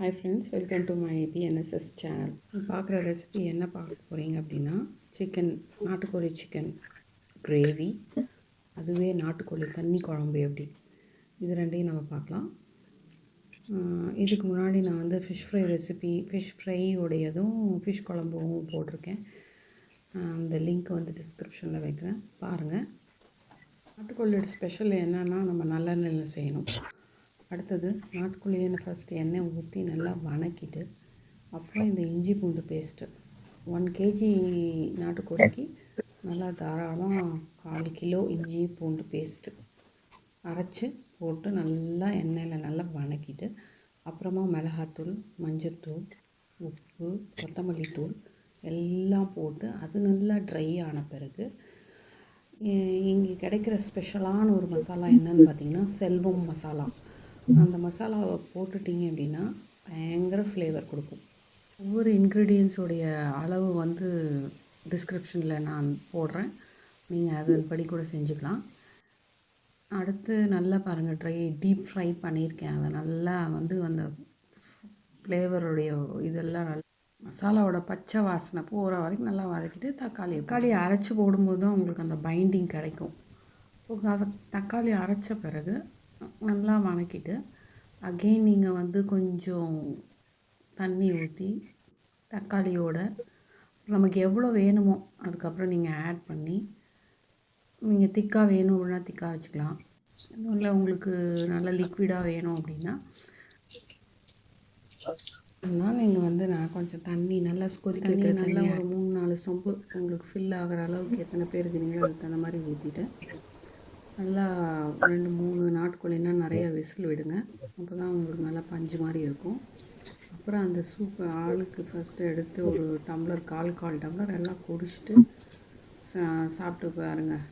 Hi friends welcome to my BNSS channel பார்க்குற recipe என்ன பார்க்க போகிறீங்க அப்படின்னா சிக்கன் நாட்டுக்கோழி சிக்கன் கிரேவி அதுவே நாட்டுக்கோழி தண்ணி குழம்பு எப்படி? இது ரெண்டையும் நம்ம பார்க்கலாம். இதுக்கு முன்னாடி நான் வந்து fish fry recipe fish fry உடையதும் fish குழம்பும் போட்டிருக்கேன். அந்த லிங்க் வந்து டிஸ்கிரிப்ஷனில் வைக்கிறேன். பாருங்கள் நாட்டுக்கோழியோட ஸ்பெஷல் என்னன்னா நம்ம நல்லெண்ணெயில் செய்யணும். அடுத்தது நாட்டுக்கோழியை ஃபஸ்ட்டு எண்ணெய் ஊற்றி நல்லா வணக்கிட்டு அப்புறம் இந்த இஞ்சி பூண்டு பேஸ்ட்டு ஒன் கேஜி நாட்டுக்கோழிக்கு நல்லா தாராளமாக கால் கிலோ இஞ்சி பூண்டு பேஸ்ட்டு அரைச்சி போட்டு நல்லா எண்ணெயில் நல்லா வணக்கிட்டு அப்புறமா மிளகாத்தூள் மஞ்சத்தூள் உப்பு கொத்தமல்லி தூள் எல்லாம் போட்டு அது நல்லா ட்ரை ஆன பிறகு இங்கே கிடைக்கிற ஸ்பெஷலான ஒரு மசாலா என்னன்னு பார்த்தீங்கன்னா செல்வம் மசாலா. அந்த மசாலாவை போட்டுட்டீங்க அப்படின்னா பயங்கர ஃப்ளேவர் கொடுக்கும். ஒவ்வொரு இன்க்ரீடியன்ஸோடைய அளவு வந்து டிஸ்கிரிப்ஷனில் நான் போடுறேன். நீங்கள் அதன்படி கூட செஞ்சுக்கலாம். அடுத்து நல்லா பாருங்கள் ட்ரை டீப் ஃப்ரை பண்ணியிருக்கேன். அதை நல்லா வந்து அந்த ஃப்ளேவருடைய இதெல்லாம் நல்லா மசாலாவோட பச்சை வாசனை போகிற வரைக்கும் நல்லா வதக்கிட்டு தக்காளி தக்காளி அரைச்சி போடும்போது தான் உங்களுக்கு அந்த பைண்டிங் கிடைக்கும். அதை தக்காளி அரைச்ச பிறகு நல்லா வதக்கிட்டு அகெயின் நீங்கள் வந்து கொஞ்சம் தண்ணி ஊற்றி தக்காளியோட நமக்கு எவ்வளோ வேணுமோ அதுக்கப்புறம் நீங்கள் ஆட் பண்ணி நீங்கள் திக்காக வேணும் அப்படின்னா திக்காக வச்சுக்கலாம். இல்லை உங்களுக்கு நல்லா லிக்விடாக வேணும் அப்படின்னா அதனால் நீங்கள் வந்து நான் கொஞ்சம் தண்ணி நல்லா கொதிக்க நல்லா ஒரு மூணு நாலு சொம்பு உங்களுக்கு ஃபில் ஆகிற அளவுக்கு எத்தனை பேர் இருக்கிறீங்களோ அதுக்கு தகுந்த மாதிரி ஊற்றிட்டு நல்லா ரெண்டு மூணு நாட்டுக்கோழின்னா நிறைய விசில் விடுங்க. அப்போ தான் உங்களுக்கு நல்லா பஞ்சு மாதிரி இருக்கும். அப்புறம் அந்த சூப்பு ஆளுக்கு ஃபஸ்ட்டு எடுத்து ஒரு டம்ளர் கால் கால் டம்ளர் எல்லாம் குடிச்சிட்டு சா சாப்பிட்டு பாருங்கள்